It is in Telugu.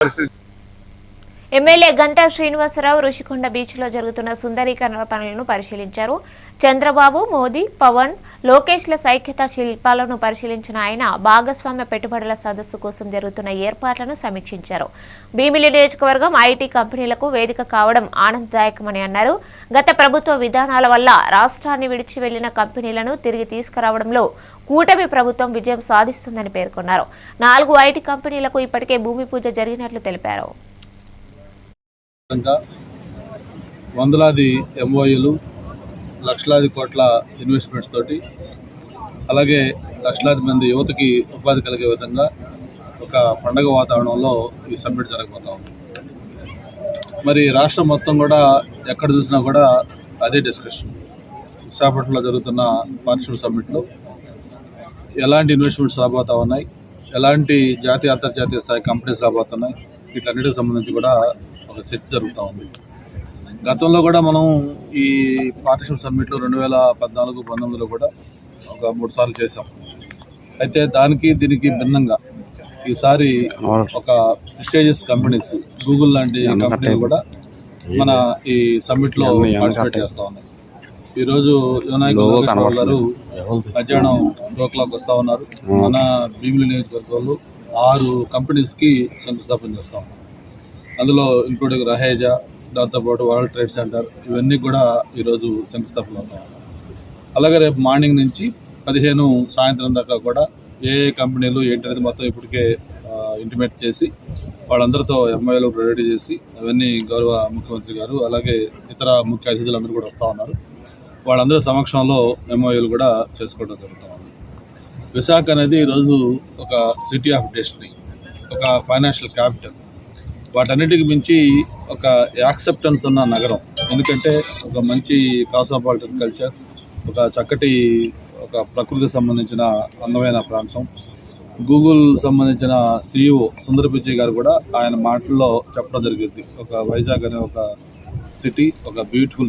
parece ఎమ్మెల్యే గంటా శ్రీనివాసరావు ఋషికొండ బీచ్లో జరుగుతున్న సుందరీకరణ పనులను పరిశీలించారు. చంద్రబాబు మోదీ పవన్ లోకేష్ల సైక్యత శిల్పాలను పరిశీలించిన ఆయన భాగస్వామ్య పెట్టుబడుల సదస్సు కోసం జరుగుతున్న ఏర్పాట్లను సమీక్షించారు. భీమిలి నియోజకవర్గం ఐటీ కంపెనీలకు వేదిక కావడం ఆనందదాయకమని అన్నారు. గత ప్రభుత్వ విధానాల వల్ల రాష్ట్రాన్ని విడిచి వెళ్ళిన కంపెనీలను తిరిగి తీసుకురావడంలో కూటమి ప్రభుత్వం విజయం సాధిస్తుందని పేర్కొన్నారు. నాలుగు ఐటీ కంపెనీలకు ఇప్పటికే భూమి పూజ జరిగినట్లు తెలిపారు. వందలాది ఎంఓయూలు లక్షలాది కోట్ల ఇన్వెస్ట్మెంట్స్ తోటి అలాగే లక్షలాది మంది యువతకి ఉపాధి కలిగే విధంగా ఒక పండగ వాతావరణంలో ఈ సమ్మిట్ జరగబోతా ఉంది. మరి రాష్ట్రం మొత్తం కూడా ఎక్కడ చూసినా కూడా అదే డిస్కషన్ విశాఖపట్నంలో జరుగుతున్న పార్ట్నర్షిప్ సమ్మిట్లో ఎలాంటి ఇన్వెస్ట్మెంట్స్ రాబోతా ఉన్నాయి? ఎలాంటి జాతీయ అంతర్జాతీయ స్థాయి కంపెనీస్ రాబోతున్నాయి? వీటన్నిటికి సంబంధించి కూడా ఒక చర్చ జరుగుతూ ఉంది. గతంలో కూడా మనం ఈ పార్ట్నర్షిప్ సమ్మిట్లో రెండు వేల పద్నాలుగు పంతొమ్మిదిలో కూడా ఒక మూడు సార్లు చేసాం అయితే దానికి దీనికి భిన్నంగా ఈసారి ఒక ప్రిస్టేజియస్ కంపెనీస్ గూగుల్ లాంటి కంపెనీలు కూడా మన ఈ సమ్మిట్లో పార్టిసిపేట్ చేస్తూ ఉన్నాయి. ఈరోజు బాబు గారు మధ్యాహ్నం టూ ఓ క్లాక్ వస్తూ ఉన్నారు. మన భీమిలి నియోజకవర్గంలో ఆరు కంపెనీస్కి శంకుస్థాపన చేస్తాం. అందులో ఇంక్లూడింగ్ రహేజా దాంతోపాటు వరల్డ్ ట్రేడ్ సెంటర్ ఇవన్నీ కూడా ఈరోజు శంకుస్థాపన అవుతాం అలాగే రేపు మార్నింగ్ నుంచి పదిహేను సాయంత్రం దాకా కూడా ఏ ఏ కంపెనీలు ఏంటనేది మొత్తం ఇప్పటికే ఇంటిమేట్ చేసి వాళ్ళందరితో ఎంఐలు రెడీ చేసి అవన్నీ గౌరవ ముఖ్యమంత్రి గారు అలాగే ఇతర ముఖ్య అతిథులందరూ కూడా వస్తూ ఉన్నారు. వాళ్ళందరి సమక్షంలో ఎంఓయూలు కూడా చేసుకోవడం జరుగుతూ ఉంది. విశాఖ అనేది ఈరోజు ఒక సిటీ ఆఫ్ డెస్టినీ ఒక ఫైనాన్షియల్ క్యాపిటల్ వాటన్నిటికి మించి ఒక యాక్సెప్టెన్స్ ఉన్న నగరం. ఎందుకంటే ఒక మంచి కాసోపాలిటన్ కల్చర్ ఒక చక్కటి ఒక ప్రకృతికి సంబంధించిన అందమైన ప్రాంతం. గూగుల్ సంబంధించిన సిఇఓ సుందర పిచ్చయ్య గారు కూడా ఆయన మాటల్లో చెప్పడం జరిగింది. ఒక వైజాగ్ అనే ఒక సిటీ ఒక బ్యూటిఫుల్